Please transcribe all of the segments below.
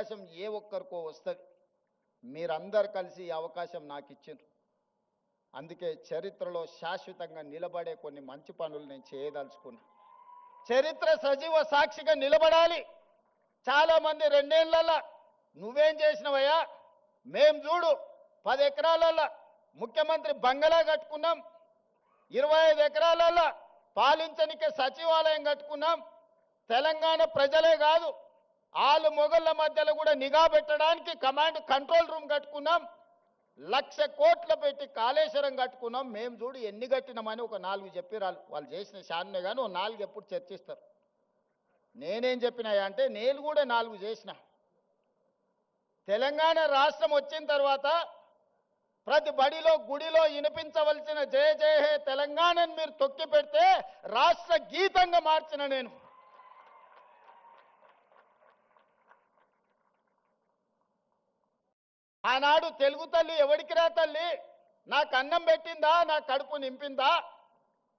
అవకాశం ఏ ఒక్కరికో వస్తుంది. మీరందరు కలిసి ఈ అవకాశం నాకు ఇచ్చిండ్రు అందుకే చరిత్రలో శాశ్వతంగా నిలబడే కొన్ని మంచి పనులు నేను చేయదలుచుకున్నా. చరిత్ర సజీవ సాక్షిగా నిలబడాలి. చాలా మంది రెండేళ్ళలో నువ్వేం చేసినవయ్యా? మేం చూడు. పది ఎకరాలలో ముఖ్యమంత్రి బంగళా కట్టుకున్నాం. ఇరవై ఐదు ఎకరాలలో పాలించనికే సచివాలయం కట్టుకున్నాం. తెలంగాణ ప్రజలే కాదు. ఆలు మొగళ్ళ మధ్యలో కూడా నిఘా పెట్టడానికి కమాండ్ కంట్రోల్ రూమ్ కట్టుకున్నాం. లక్ష కోట్ల పెట్టి కాళేశ్వరం కట్టుకున్నాం. మేము చూడు ఎన్ని కట్టినామని ఒక నాలుగు చెప్పిరాలు వాళ్ళు చేసిన శాన్నే కానీ ఓ నాలుగు ఎప్పుడు చర్చిస్తారు. నేనేం చెప్పినాయా అంటే నేను కూడా నాలుగు చేసిన. తెలంగాణ రాష్ట్రం వచ్చిన తర్వాత ప్రతి బడిలో గుడిలో వినిపించవలసిన జయ జయ హే తెలంగాణని మీరు తొక్కి పెడితే రాష్ట్ర గీతంగా మార్చిన నేను. ఆనాడు తెలుగు తల్లి ఎవడికి రా తల్లి? నాకు అన్నం పెట్టిందా? నా కడుపు నింపిందా?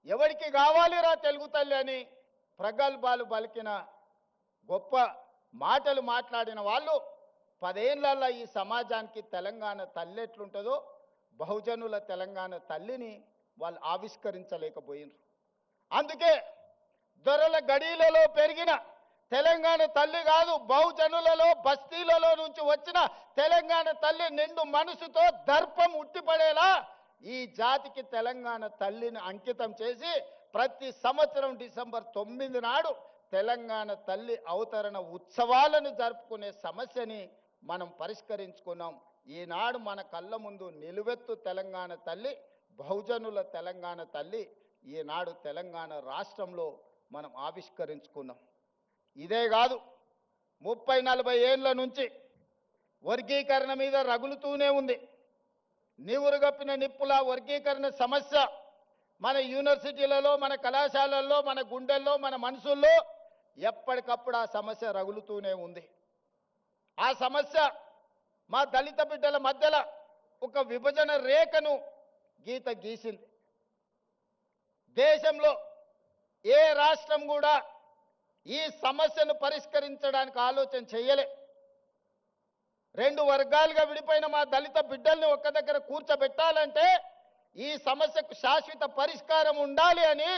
ఎవడికి కావాలిరా తెలుగు తల్లి అని ప్రగల్భాలు పలికిన గొప్ప మాటలు మాట్లాడిన వాళ్ళు పదేళ్ళలో ఈ సమాజానికి తెలంగాణ తల్లి ఎట్లుంటుందో బహుజనుల తెలంగాణ తల్లిని వాళ్ళు ఆవిష్కరించలేకపోయినారు అందుకే దొరల గడీలలో పెరిగిన తెలంగాణ తల్లి కాదు బహుజనులలో బస్తీలలో నుంచి వచ్చిన తెలంగాణ తల్లి నిండు మనసుతో దర్పం ఉట్టిపడేలా ఈ జాతికి తెలంగాణ తల్లిని అంకితం చేసి ప్రతి సంవత్సరం డిసెంబర్ తొమ్మిది నాడు తెలంగాణ తల్లి అవతరణ ఉత్సవాలను జరుపుకునే సమస్యని మనం పరిష్కరించుకున్నాం. ఈనాడు మన కళ్ళ ముందు నిలువెత్తు తెలంగాణ తల్లి బహుజనుల తెలంగాణ తల్లి ఈనాడు తెలంగాణ రాష్ట్రంలో మనం ఆవిష్కరించుకున్నాం. ఇదే కాదు ముప్పై నలభై ఏళ్ళ నుంచి వర్గీకరణ మీద రగులుతూనే ఉంది. నీవురుగప్పిన నిప్పుల వర్గీకరణ సమస్య మన యూనివర్సిటీలలో మన కళాశాలల్లో మన గుండెల్లో మన మనసుల్లో ఎప్పటికప్పుడు ఆ సమస్య రగులుతూనే ఉంది. ఆ సమస్య మా దళిత బిడ్డల మధ్యలో ఒక విభజన రేఖను గీత గీసింది. దేశంలో ఏ రాష్ట్రం కూడా ఈ సమస్యను పరిష్కరించడానికి ఆలోచన చేయలే. రెండు వర్గాలుగా విడిపోయిన మా దళిత బిడ్డల్ని ఒక్క దగ్గర కూర్చోబెట్టాలంటే ఈ సమస్యకు శాశ్వత పరిష్కారం ఉండాలి అని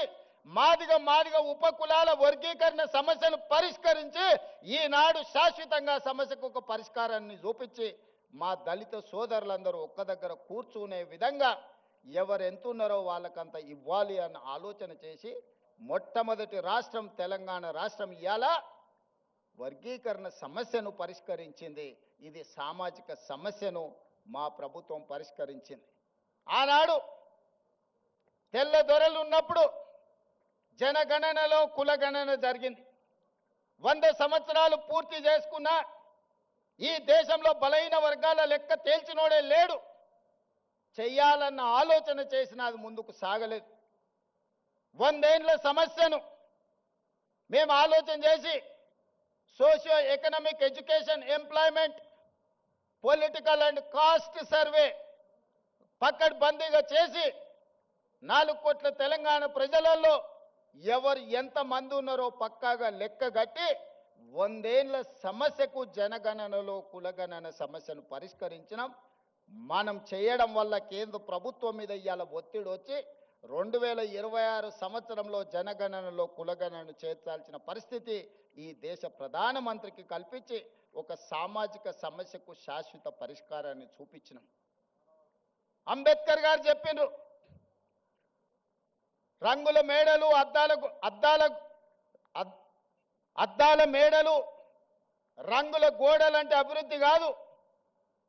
మాదిగా మాదిగా ఉపకులాల వర్గీకరణ సమస్యను పరిష్కరించి ఈనాడు శాశ్వతంగా సమస్యకు ఒక పరిష్కారాన్ని చూపించి మా దళిత సోదరులందరూ ఒక్క దగ్గర కూర్చునే విధంగా ఎవరు ఎంతున్నారో వాళ్ళకంత ఇవ్వాలి అన్న ఆలోచన చేసి మొట్టమొదటి రాష్ట్రం తెలంగాణ రాష్ట్రం ఇవాళ వర్గీకరణ సమస్యను పరిష్కరించింది. ఇది సామాజిక సమస్యను మా ప్రభుత్వం పరిష్కరించింది. ఆనాడు తెల్ల దొరలు ఉన్నప్పుడు జనగణనలో కులగణన జరిగింది. వంద సంవత్సరాలు పూర్తి చేసుకున్న ఈ దేశంలో బలైన వర్గాల లెక్క తేల్చినోడే లేడు. చెయ్యాలన్న ఆలోచన చేసిన అది ముందుకు సాగలేదు. వందేండ్ల సమస్యను మేము ఆలోచన చేసి socio economic education employment political and caste survey పక్కడ్బందీగా చేసి నాలుగు కోట్ల తెలంగాణ ప్రజలలో ఎవరు ఎంత మంది ఉన్నారో పక్కాగా లెక్క కట్టి వందేళ్ళ సమస్యకు జనగణనలో కులగణన సమస్యను పరిష్కరించినాం. మనం చేయడం వల్ల కేంద్ర ప్రభుత్వం మీద ఇవాళ ఒత్తిడి వచ్చి రెండు వేల ఇరవై ఆరు సంవత్సరంలో జనగణనలో కులగణను చేర్చాల్సిన పరిస్థితి ఈ దేశ ప్రధానమంత్రికి కల్పించి ఒక సామాజిక సమస్యకు శాశ్వత పరిష్కారాన్ని చూపించినాం. అంబేద్కర్ గారు చెప్పిండ్రు రంగుల మేడలు అద్దాలకు అద్దాల అద్దాల మేడలు రంగుల గోడలంటే అభివృద్ధి కాదు.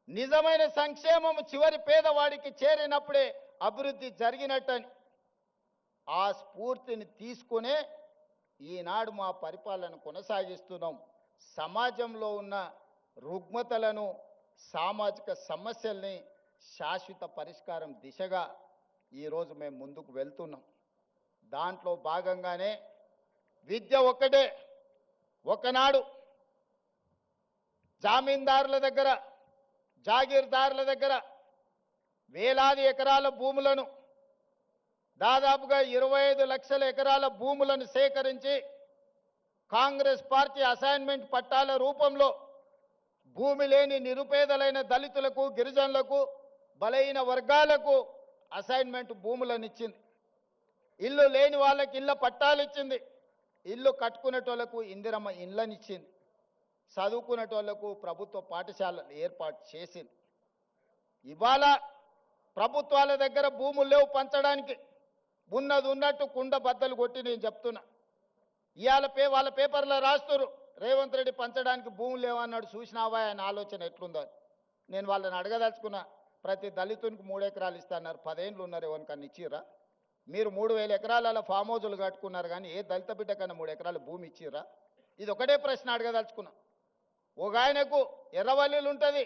నిజమైన సంక్షేమం చివరి పేదవాడికి చేరినప్పుడే అభివృద్ధి జరిగినట్టని ఆ స్ఫూర్తిని తీసుకునే ఈనాడు మా పరిపాలన కొనసాగిస్తున్నాం. సమాజంలో ఉన్న రుగ్మతలను సామాజిక సమస్యల్ని శాశ్వత పరిష్కారం దిశగా ఈరోజు మేము ముందుకు వెళ్తున్నాం. దాంట్లో భాగంగానే విద్య ఒక్కటే. ఒకనాడు జామీందారుల దగ్గర జాగీర్దారుల దగ్గర వేలాది ఎకరాల భూములను దాదాపుగా ఇరవై ఐదు లక్షల ఎకరాల భూములను సేకరించి కాంగ్రెస్ పార్టీ అసైన్మెంట్ పట్టాల రూపంలో భూమి లేని నిరుపేదలైన దళితులకు గిరిజనులకు బలైన వర్గాలకు అసైన్మెంట్ భూములను ఇచ్చింది. ఇల్లు లేని వాళ్ళకి ఇళ్ళ పట్టాలు ఇచ్చింది. ఇల్లు కట్టుకునేటోళ్ళకు ఇందిరమ్మ ఇళ్ళనిచ్చింది చదువుకునేటోళ్ళకు ప్రభుత్వ పాఠశాలలు ఏర్పాటు చేసింది. ఇవాళ ప్రభుత్వాల దగ్గర భూములు లేవు పంచడానికి. ఉన్నది ఉన్నట్టు కుండ బద్దలు కొట్టి నేను చెప్తున్నా. ఇవాళ పే వాళ్ళ పేపర్లో రాస్తున్నారు రేవంత్ రెడ్డి పంచడానికి భూములు లేవన్నాడు చూసినావా ఆయన ఆలోచన ఎట్లుందో నేను వాళ్ళని అడగదలుచుకున్నా ప్రతి దళితునికి మూడు ఎకరాలు ఇస్తాన్నారు పదేళ్ళు ఉన్నారు ఎవరికన్నా ఇచ్చిర్రా? మీరు మూడు వేల ఎకరాల ఫామ్ హౌజులు కట్టుకున్నారు కానీ ఏ దళిత బిడ్డ కన్నా మూడు ఎకరాల భూమి ఇచ్చిర్రా? ఇది ఒకటే ప్రశ్న అడగదలుచుకున్నా. ఒక ఆయనకు ఎర్రవల్లిలు ఉంటుంది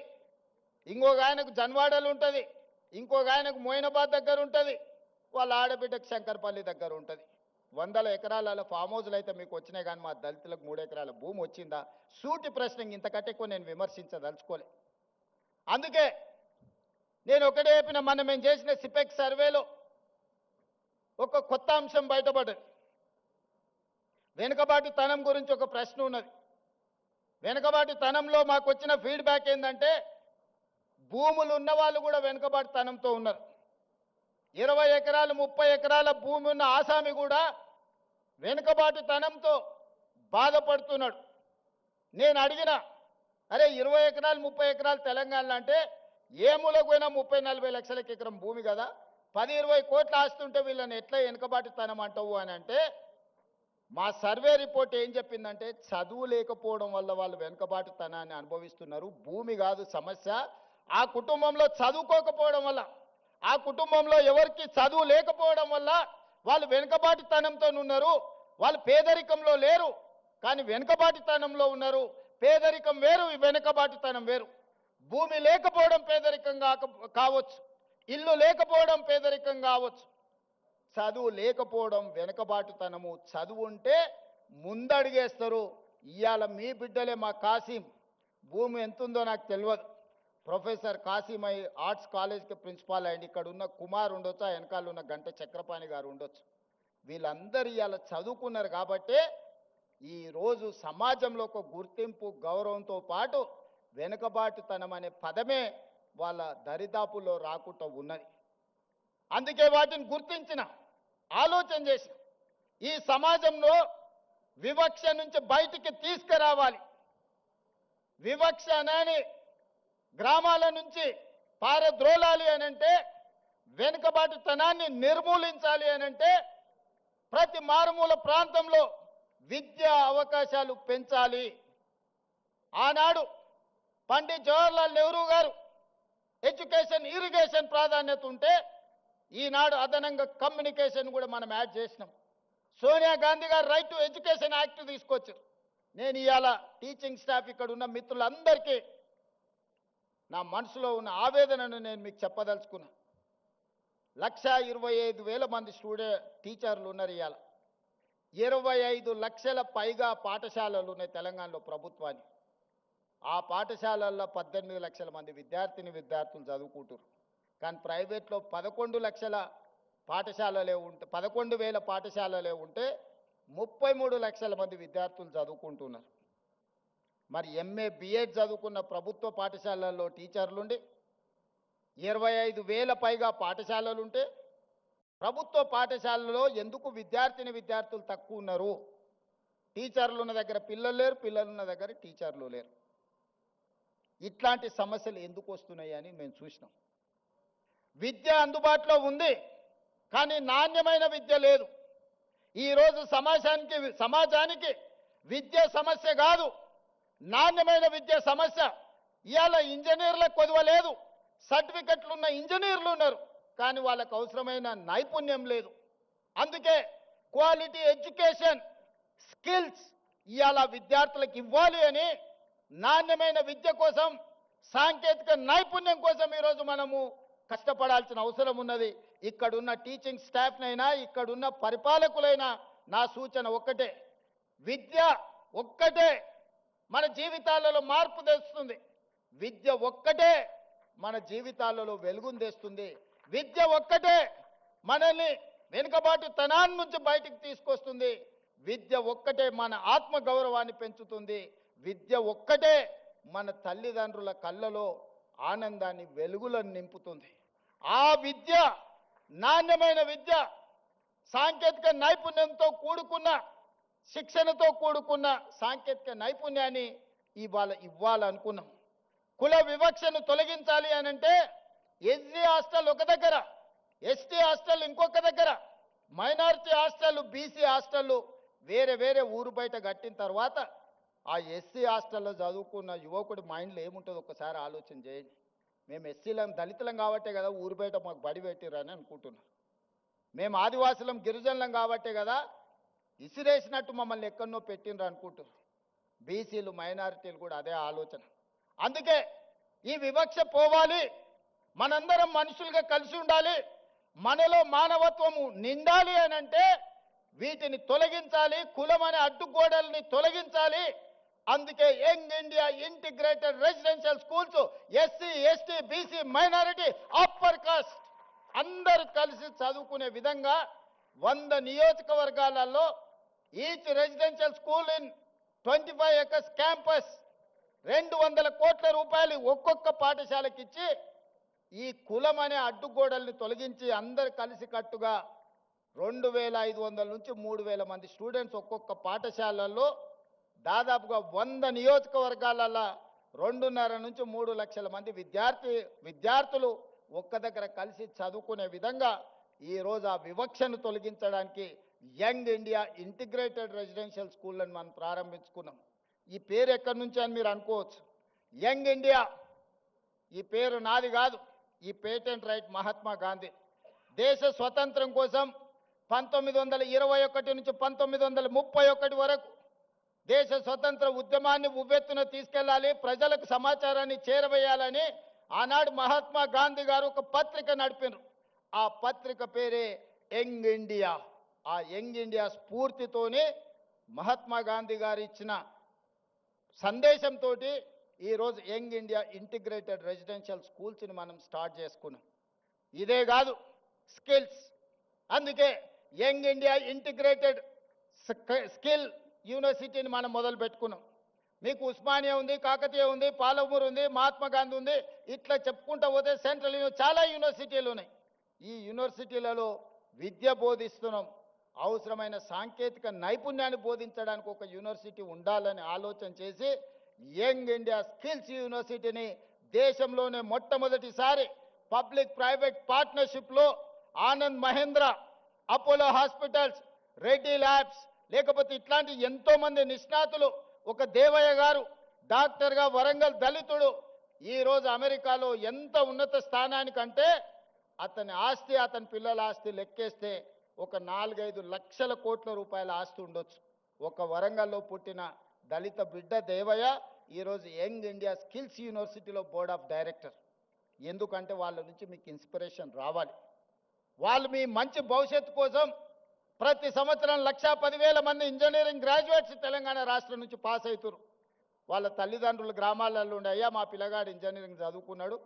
ఇంకొక ఆయనకు జన్వాడలు ఉంటుంది ఇంకొక ఆయనకు మోయినాబాద్ దగ్గర ఉంటుంది వాళ్ళ ఆడబిడ్డకు శంకర్పల్లి దగ్గర ఉంటుంది. వందల ఎకరాల ఫామ్ హౌజ్లు అయితే మీకు వచ్చినాయి కానీ మా దళితులకు మూడు ఎకరాల భూమి వచ్చిందా? సూటి ప్రశ్న ఇంతకంటే ఎక్కువ నేను విమర్శించదలుచుకోలే. అందుకే నేను ఒకటే చెప్పిన మనం మేము చేసిన సిపెక్ సర్వేలో ఒక కొత్త అంశం బయటపడ్డది. వెనుకబాటు తనం గురించి ఒక ప్రశ్న ఉన్నది. వెనుకబాటు తనంలో మాకు వచ్చిన ఫీడ్బ్యాక్ ఏంటంటే భూములు ఉన్న వాళ్ళు కూడా వెనుకబాటు తనంతో ఉన్నారు. ఇరవై ఎకరాలు ముప్పై ఎకరాల భూమి ఉన్న ఆసామి కూడా వెనుకబాటుతనంతో బాధపడుతున్నాడు. నేను అడిగిన అరే ఇరవై ఎకరాలు ముప్పై ఎకరాలు తెలంగాణలో అంటే ఏ మూలకు పోయినా ముప్పై నలభై లక్షలకి ఎకరం భూమి కదా? పది ఇరవై కోట్లు ఆస్తుంటే వీళ్ళని ఎట్లా వెనుకబాటుతనం అంటావు అని అంటే మా సర్వే రిపోర్ట్ ఏం చెప్పిందంటే చదువు లేకపోవడం వల్ల వాళ్ళు వెనుకబాటు తనాన్ని అనుభవిస్తున్నారు. భూమి కాదు సమస్య. ఆ కుటుంబంలో చదువుకోకపోవడం వల్ల ఆ కుటుంబంలో ఎవరికి చదువు లేకపోవడం వల్ల వాళ్ళు వెనుకబాటితనంతో ఉన్నారు. వాళ్ళు పేదరికంలో లేరు. కానీ వెనుకబాటితనంలో ఉన్నారు. పేదరికం వేరు వెనుకబాటితనం వేరు. భూమి లేకపోవడం పేదరికం కావచ్చు. ఇల్లు లేకపోవడం పేదరికం కావచ్చు. చదువు లేకపోవడం వెనుకబాటుతనము. చదువు ఉంటే ముందడిగేస్తారు. ఇవాళ మీ బిడ్డలే మా కాసిం. భూమి ఎంతుందో నాకు తెలియదు ప్రొఫెసర్ కాసిమై ఆర్ట్స్ కాలేజ్కి ప్రిన్సిపాల్ అయ్యింది ఇక్కడ ఉన్న కుమార్ ఉండొచ్చు ఆ వెనకాల ఉన్న గంట చక్రపాణి గారు ఉండొచ్చు. వీళ్ళందరూ ఇలా చదువుకున్నారు కాబట్టే ఈరోజు సమాజంలో ఒక గుర్తింపు గౌరవంతో పాటు వెనుకబాటుతనం అనే పదమే వాళ్ళ దరిదాపుల్లో రాకుండా ఉన్నది. అందుకే వాటిని గుర్తించిన ఆలోచన చేసిన ఈ సమాజంలో వివక్ష నుంచి బయటికి తీసుకురావాలి. వివక్ష అనేది గ్రామాల నుంచి పారద్రోలాలి అని అంటే వెనుకబాటుతనాన్ని నిర్మూలించాలి అని అంటే ప్రతి మారుమూల ప్రాంతంలో విద్యా అవకాశాలు పెంచాలి. ఆనాడు పండిత్ జవహర్లాల్ నెహ్రూ గారు ఎడ్యుకేషన్ ఇరిగేషన్ ప్రాధాన్యత ఉంటే ఈనాడు అదనంగా కమ్యూనికేషన్ కూడా మనం యాడ్ చేసినాం. సోనియా గాంధీ గారు రైట్ టు ఎడ్యుకేషన్ యాక్ట్ తీసుకొచ్చారు. నేను ఇవాళ టీచింగ్ స్టాఫ్ ఇక్కడ ఉన్న మిత్రులందరికీ నా మనసులో ఉన్న ఆవేదనను నేను మీకు చెప్పదలుచుకున్నా. లక్ష ఇరవై ఐదు వేల మంది స్టూడెంట్ టీచర్లు ఉన్నారు ఇవాళ ఇరవై ఐదు లక్షల పైగా పాఠశాలలు ఉన్నాయి తెలంగాణలో ప్రభుత్వాన్ని ఆ పాఠశాలల్లో పద్దెనిమిది లక్షల మంది విద్యార్థిని విద్యార్థులు చదువుకుంటారు కానీ ప్రైవేట్లో పదకొండు లక్షల పాఠశాలలే ఉంటే పదకొండు వేల పాఠశాలలే ఉంటే ముప్పై మూడు లక్షల మంది విద్యార్థులు చదువుకుంటున్నారు. మరి ఎంఏ బిఎడ్ చదువుకున్న ప్రభుత్వ పాఠశాలల్లో టీచర్లుండి ఇరవై ఐదు వేల పైగా పాఠశాలలుంటే ప్రభుత్వ పాఠశాలలో ఎందుకు విద్యార్థిని విద్యార్థులు తక్కువ ఉన్నారు? టీచర్లు ఉన్న దగ్గర పిల్లలు లేరు పిల్లలు ఉన్న దగ్గర టీచర్లు లేరు. ఇట్లాంటి సమస్యలు ఎందుకు వస్తున్నాయి అని మేము చూసినాం. విద్య అందుబాటులో ఉంది కానీ నాణ్యమైన విద్య లేదు. ఈరోజు సమాజానికి సమాజానికి విద్య సమస్య కాదు. నాణ్యమైన విద్య సమస్య. ఇవాళ ఇంజనీర్లకు కొదువ లేదు. సర్టిఫికెట్లు ఉన్న ఇంజనీర్లు ఉన్నారు. కానీ వాళ్ళకు అవసరమైన నైపుణ్యం లేదు. అందుకే క్వాలిటీ ఎడ్యుకేషన్ స్కిల్స్ ఇవాళ విద్యార్థులకు ఇవ్వాలి అని నాణ్యమైన విద్య కోసం సాంకేతిక నైపుణ్యం కోసం ఈరోజు మనము కష్టపడాల్సిన అవసరం ఉన్నది. ఇక్కడున్న టీచింగ్ స్టాఫ్నైనా ఇక్కడున్న పరిపాలకులైనా నా సూచన ఒక్కటే. విద్య ఒక్కటే. మన జీవితాలలో మార్పు తెస్తుంది. విద్య ఒక్కటే మన జీవితాలలో వెలుగును తెస్తుంది. విద్య ఒక్కటే మనల్ని వెనుకబాటు తనాన్ని నుంచి బయటికి తీసుకొస్తుంది. విద్య ఒక్కటే మన ఆత్మ గౌరవాన్ని పెంచుతుంది. విద్య ఒక్కటే మన తల్లిదండ్రుల కళ్ళలో ఆనందాన్ని వెలుగులను నింపుతుంది. ఆ విద్య నాణ్యమైన విద్య సాంకేతిక నైపుణ్యంతో కూడుకున్న శిక్షణతో కూడుకున్న సాంకేతిక నైపుణ్యాన్ని ఇవాళ ఇవ్వాలనుకున్నాం. కుల వివక్షను తొలగించాలి అని అంటే ఎస్సీ హాస్టల్ ఒక దగ్గర ఎస్టీ హాస్టల్ ఇంకొక దగ్గర మైనారిటీ హాస్టల్ బీసీ హాస్టల్ వేరే వేరే ఊరు బయట కట్టిన తర్వాత ఆ ఎస్సీ హాస్టల్లో చదువుకున్న యువకుడి మైండ్లో ఏముంటుందో ఒకసారి ఆలోచన చేయండి. మేము ఎస్సీలం దళితులం కాబట్టే కదా ఊరు బయట మాకు బడి పెట్టిరని అనుకుంటున్నాం. మేము ఆదివాసులం గిరిజనులం కాబట్టే కదా ఇసిరేసినట్టు మమ్మల్ని ఎక్కడనో పెట్టిండ్రు అనుకుంటున్నారు బీసీలు మైనారిటీలు కూడా అదే ఆలోచన. అందుకే ఈ వివక్ష పోవాలి. మనందరం మనుషులుగా కలిసి ఉండాలి. మనలో మానవత్వము నిండాలి అని అంటే వీటిని తొలగించాలి కులం అనే అడ్డుగోడల్ని తొలగించాలి. అందుకే young India integrated residential schools SC ST BC minority upper caste అందరూ కలిసి చదువుకునే విధంగా వంద నియోజకవర్గాలలో each residential school in twenty five acres campus రెండు వందల కోట్ల రూపాయలు ఒక్కొక్క పాఠశాలకి ఇచ్చి ఈ కులం అనే అడ్డుగోడల్ని తొలగించి అందరు కలిసి కట్టుగా రెండు వేల ఐదు వందల నుంచి మూడు వేల మంది స్టూడెంట్స్ ఒక్కొక్క పాఠశాలల్లో దాదాపుగా వంద నియోజకవర్గాలలో రెండున్నర నుంచి మూడు లక్షల మంది విద్యార్థి విద్యార్థులు ఒక్క దగ్గర కలిసి చదువుకునే విధంగా ఈరోజు ఆ వివక్షను తొలగించడానికి యంగ్ ఇండియా ఇంటిగ్రేటెడ్ రెసిడెన్షియల్ స్కూళ్ళని మనం ప్రారంభించుకున్నాం. ఈ పేరు ఎక్కడి నుంచి అని మీరు అనుకోవచ్చు. యంగ్ ఇండియా ఈ పేరు నాది కాదు ఈ పేటెంట్ రైట్ మహాత్మా గాంధీ. దేశ స్వతంత్రం కోసం పంతొమ్మిది వందల ఇరవై ఒకటి నుంచి పంతొమ్మిది వందల ముప్పై ఒకటి వరకు దేశ స్వతంత్ర ఉద్యమాన్ని ఉవ్వెత్తున తీసుకెళ్ళాలి ప్రజలకు సమాచారాన్ని చేరవేయాలని ఆనాడు మహాత్మా గాంధీ గారు ఒక పత్రిక నడిపినారు. ఆ పత్రిక పేరే యంగ్ ఇండియా. ఆ యంగ్ ఇండియా స్ఫూర్తితోనే మహాత్మా గాంధీ గారు ఇచ్చిన సందేశంతో ఈరోజు యంగ్ ఇండియా ఇంటిగ్రేటెడ్ రెసిడెన్షియల్ స్కూల్స్ని మనం స్టార్ట్ చేసుకున్నాం. ఇదే కాదు స్కిల్స్. అందుకే యంగ్ ఇండియా ఇంటిగ్రేటెడ్ స్కిల్ యూనివర్సిటీని మనం మొదలు పెట్టుకున్నాం. మీకు ఉస్మానియా ఉంది కాకతీయ ఉంది పాలమూరు ఉంది మహాత్మా గాంధీ ఉంది ఇట్లా చెప్పుకుంటూ పోతే సెంట్రల్ చాలా యూనివర్సిటీలు ఉన్నాయి. ఈ యూనివర్సిటీలలో విద్య బోధిస్తున్నాం. అవసరమైన సాంకేతిక నైపుణ్యాన్ని బోధించడానికి ఒక యూనివర్సిటీ ఉండాలని ఆలోచన చేసి యంగ్ ఇండియా స్కిల్స్ యూనివర్సిటీని దేశంలోనే మొట్టమొదటిసారి public private పార్ట్నర్షిప్లో Anand Mahindra Apollo hospitals Reddy labs లేకపోతే ఇట్లాంటి ఎంతోమంది నిష్ణాతులు ఒక దేవయ్య గారు డాక్టర్గా వరంగల్ దళితుడు ఈ రోజు అమెరికాలో ఎంత ఉన్నత స్థానానికంటే అతని ఆస్తి అతని పిల్లల ఆస్తి లెక్కేస్తే ఒక నాలుగైదు లక్షల కోట్ల రూపాయల ఆస్తి ఉండొచ్చు. ఒక వరంగల్లో పుట్టిన దళిత బిడ్డ దేవయ్య ఈరోజు యంగ్ ఇండియా స్కిల్స్ యూనివర్సిటీలో బోర్డ్ ఆఫ్ డైరెక్టర్. ఎందుకంటే వాళ్ళ నుంచి మీకు ఇన్స్పిరేషన్ రావాలి. వాళ్ళు మీ మంచి భవిష్యత్తు కోసం ప్రతి సంవత్సరం లక్షా పదివేల మంది ఇంజనీరింగ్ గ్రాడ్యుయేట్స్ తెలంగాణ రాష్ట్రం నుంచి పాస్ అవుతారు వాళ్ళ తల్లిదండ్రులు గ్రామాలలో ఉండే అయ్యా మా పిల్లగాడు ఇంజనీరింగ్ చదువుకున్నాడు.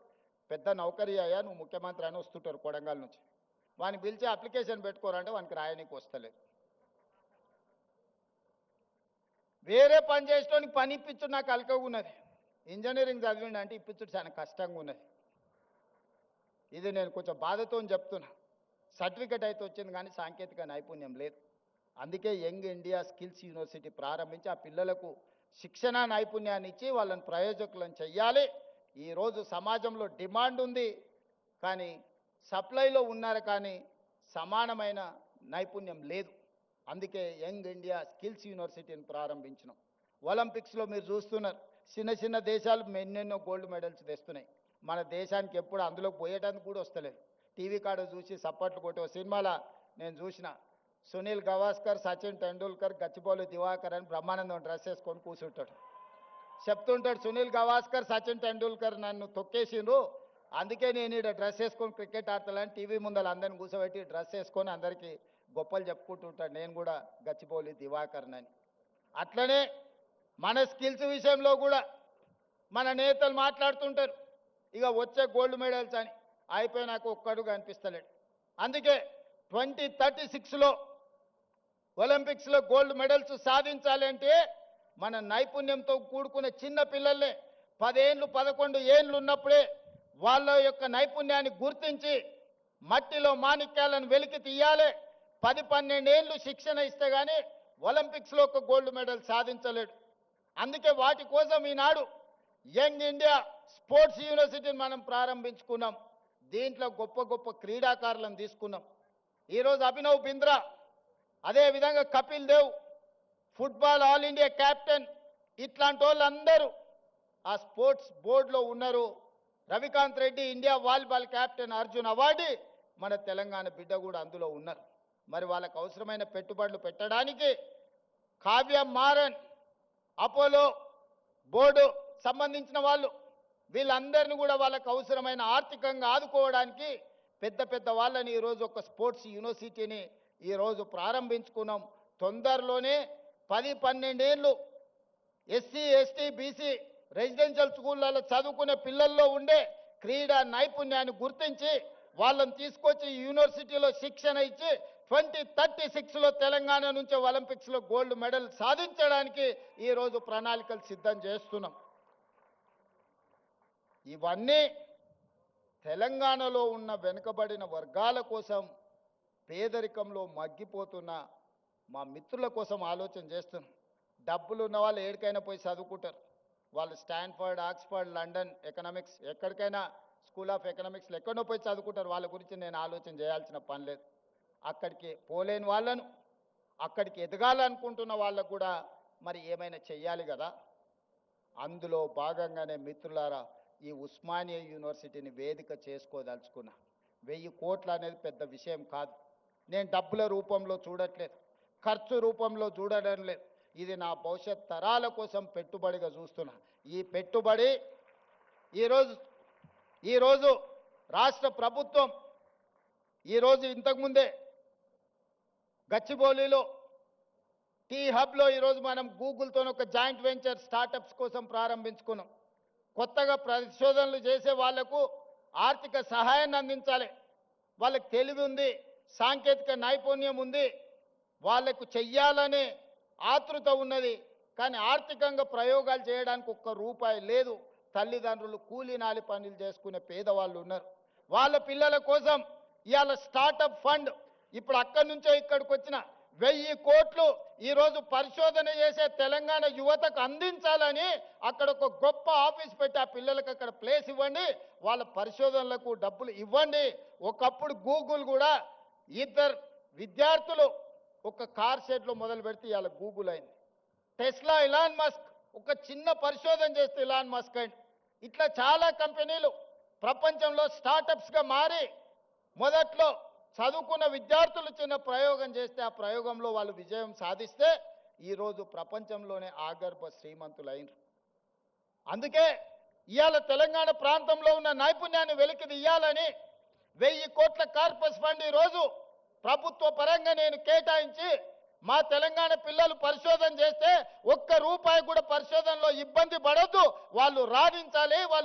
పెద్ద నౌకరీ అయ్యా నువ్వు ముఖ్యమంత్రి అని వస్తుంటారు కొడంగల్ నుంచి. వాని పిలిచి అప్లికేషన్ పెట్టుకోరంటే వానికి రాయనీకి వస్తలేదు. వేరే పని చేసేటోని పని ఇప్పించుడు నాకు అలకగా ఉన్నది. ఇంజనీరింగ్ చదివిండి అంటే ఇప్పించుడు చాలా కష్టంగా ఉన్నది. ఇది నేను కొంచెం బాధతో చెప్తున్నా. సర్టిఫికెట్ అయితే వచ్చింది కానీ సాంకేతిక నైపుణ్యం లేదు. అందుకే యంగ్ ఇండియా స్కిల్స్ యూనివర్సిటీ ప్రారంభించి ఆ పిల్లలకు శిక్షణ నైపుణ్యాన్ని ఇచ్చి వాళ్ళని ప్రయోజకులను చెయ్యాలి. ఈరోజు సమాజంలో డిమాండ్ ఉంది. కానీ సప్లైలో ఉన్నారు కానీ సమానమైన నైపుణ్యం లేదు. అందుకే యంగ్ ఇండియా స్కిల్స్ యూనివర్సిటీని ప్రారంభించినాం. ఒలింపిక్స్లో మీరు చూస్తున్నారు. చిన్న చిన్న దేశాలు ఎన్నెన్నో గోల్డ్ మెడల్స్ తెస్తున్నాయి. మన దేశానికి ఎప్పుడు అందులోకి పోయేటానికి కూడా వస్తలేదు. టీవీ కాడ చూసి సప్పట్లు కొట్టే సినిమాల సినిమాలో నేను చూసిన. సునీల్ గవాస్కర్ సచిన్ టెండూల్కర్ గచ్చిబౌలి దివాకర్ అని బ్రహ్మానందం డ్రెస్ వేసుకొని కూర్చుంటాడు. చెప్తుంటాడు సునీల్ గవాస్కర్ సచిన్ టెండూల్కర్ నన్ను తొక్కేసిండ్రు. అందుకే నేను ఇక్కడ డ్రెస్ వేసుకొని క్రికెట్ ఆడతానని టీవీ ముందర అందరిని కూర్చోబెట్టి డ్రెస్ వేసుకొని అందరికీ గొప్పలు చెప్పుకుంటుంటాను నేను కూడా గచ్చిపోలి దివాకర్ అని. అట్లనే మన స్కిల్స్ విషయంలో కూడా మన నేతలు మాట్లాడుతుంటారు. ఇక వచ్చే గోల్డ్ మెడల్స్ అని. అయిపోయి నాకు ఒక్కడు కనిపిస్తలేడు. అందుకే ట్వంటీ థర్టీ సిక్స్లో ఒలింపిక్స్లో గోల్డ్ మెడల్స్ సాధించాలి అంటే మన నైపుణ్యంతో కూడుకున్న చిన్న పిల్లల్ని పదేళ్ళు పదకొండు ఏండ్లు ఉన్నప్పుడే వాళ్ళ యొక్క నైపుణ్యాన్ని గుర్తించి మట్టిలో మాణిక్యాలను వెలికి తీయాలి. పది పన్నెండేళ్ళు శిక్షణ ఇస్తే గానీ ఒలింపిక్స్లో ఒక గోల్డ్ మెడల్ సాధించలేడు. అందుకే వాటి కోసం ఈనాడు యంగ్ ఇండియా స్పోర్ట్స్ యూనివర్సిటీని మనం ప్రారంభించుకున్నాం. దీంట్లో గొప్ప గొప్ప క్రీడాకారులను తీసుకున్నాం. ఈరోజు అభినవ్ బింద్రా అదేవిధంగా Kapil Dev football all India captain ఇట్లాంటి వాళ్ళందరూ ఆ స్పోర్ట్స్ బోర్డులో ఉన్నారు. Ravikanth Reddy India volleyball captain Arjun award మన తెలంగాణ బిడ్డ కూడా అందులో ఉన్నారు. మరి వాళ్ళకు అవసరమైన పెట్టుబడులు పెట్టడానికి కావ్య మారన్ అపోలో బోర్డు సంబంధించిన వాళ్ళు వీళ్ళందరినీ కూడా వాళ్ళకు అవసరమైన ఆర్థికంగా ఆదుకోవడానికి పెద్ద పెద్ద వాళ్ళని ఈరోజు ఒక స్పోర్ట్స్ యూనివర్సిటీని ఈరోజు ప్రారంభించుకున్నాం. తొందరలోనే పది పన్నెండేళ్ళు ఎస్సీ ఎస్టీ బీసీ రెసిడెన్షియల్ స్కూళ్ళలో చదువుకునే పిల్లల్లో ఉండే క్రీడా నైపుణ్యాన్ని గుర్తించి వాళ్ళని తీసుకొచ్చి యూనివర్సిటీలో శిక్షణ ఇచ్చి ట్వంటీ థర్టీ సిక్స్లో తెలంగాణ నుంచి ఒలింపిక్స్లో గోల్డ్ మెడల్ సాధించడానికి ఈరోజు ప్రణాళికలు సిద్ధం చేస్తున్నాం. ఇవన్నీ తెలంగాణలో ఉన్న వెనుకబడిన వర్గాల కోసం పేదరికంలో మగ్గిపోతున్న మా మిత్రుల కోసం ఆలోచన చేస్తున్నాం. డబ్బులు ఉన్న వాళ్ళు ఏడికైనా పోయి చదువుకుంటారు. వాళ్ళు స్టాన్ఫర్డ్ ఆక్స్ఫర్డ్ లండన్ ఎకనామిక్స్ ఎక్కడికైనా స్కూల్ ఆఫ్ ఎకనామిక్స్లో ఎక్కడో పోయి చదువుకుంటారు. వాళ్ళ గురించి నేను ఆలోచన చేయాల్సిన పని లేదు. అక్కడికి పోలేని వాళ్ళను అక్కడికి ఎదగాలనుకుంటున్న వాళ్ళకు కూడా మరి ఏమైనా చెయ్యాలి కదా? అందులో భాగంగానే మిత్రులారా ఈ ఉస్మానియా యూనివర్సిటీని వేదిక చేసుకోదలుచుకున్నా. వెయ్యి కోట్లు అనేది పెద్ద విషయం కాదు. నేను డబ్బుల రూపంలో చూడట్లేదు. ఖర్చు రూపంలో చూడడం లేదు. ఇది నా భవిష్యత్ తరాల కోసం పెట్టుబడిగా చూస్తున్నా. ఈ పెట్టుబడి ఈరోజు ఈరోజు రాష్ట్ర ప్రభుత్వం ఈరోజు ఇంతకుముందే గచ్చిబౌలిలో టీ హబ్లో ఈరోజు మనం గూగుల్తో ఒక జాయింట్ వెంచర్ స్టార్టప్స్ కోసం ప్రారంభించుకున్నాం. కొత్తగా పరిశోధనలు చేసే వాళ్ళకు ఆర్థిక సహాయాన్ని అందించాలి. వాళ్ళకి తెలివి ఉంది సాంకేతిక నైపుణ్యం ఉంది వాళ్ళకు చెయ్యాలనే ఆతృత ఉన్నది. కానీ ఆర్థికంగా ప్రయోగాలు చేయడానికి ఒక్క రూపాయి లేదు. తల్లిదండ్రులు కూలీనాలి పనులు చేసుకునే పేదవాళ్ళు ఉన్నారు. వాళ్ళ పిల్లల కోసం ఇవాళ స్టార్టప్ ఫండ్ ఇప్పుడు అక్కడి నుంచే ఇక్కడికి వచ్చిన వెయ్యి కోట్లు ఈరోజు పరిశోధన చేసే తెలంగాణ యువతకు అందించాలని అక్కడ ఒక గొప్ప ఆఫీస్ పెట్టి ఆ పిల్లలకు అక్కడ ప్లేస్ ఇవ్వండి. వాళ్ళ పరిశోధనలకు డబ్బులు ఇవ్వండి. ఒకప్పుడు గూగుల్ కూడా ఇద్దరు విద్యార్థులు ఒక కార్ షెడ్లో మొదలు పెడితే ఇవాళ గూగుల్ అయింది. టెస్లా ఇలాన్ మస్క్ ఒక చిన్న పరిశోధన చేస్తే ఇలాన్ మస్క్ అండ్ ఇట్లా చాలా కంపెనీలు ప్రపంచంలో స్టార్టప్స్గా మారి మొదట్లో చదువుకున్న విద్యార్థులు చిన్న ప్రయోగం చేస్తే ఆ ప్రయోగంలో వాళ్ళు విజయం సాధిస్తే ఈరోజు ప్రపంచంలోనే ఆగర్భ శ్రీమంతులైనరు. అందుకే ఇవాళ తెలంగాణ ప్రాంతంలో ఉన్న నైపుణ్యాన్ని వెలికి తీయాలని వెయ్యి కోట్ల కార్పస్ ఫండ్ ఈరోజు ప్రభుత్వ పరంగా నేను కేటాయించి మా తెలంగాణ పిల్లలు పరిశోధన చేస్తే ఒక్క రూపాయి కూడా పరిశోధనలో ఇబ్బంది పడద్దు. వాళ్ళు రాణించాలి వాళ్ళు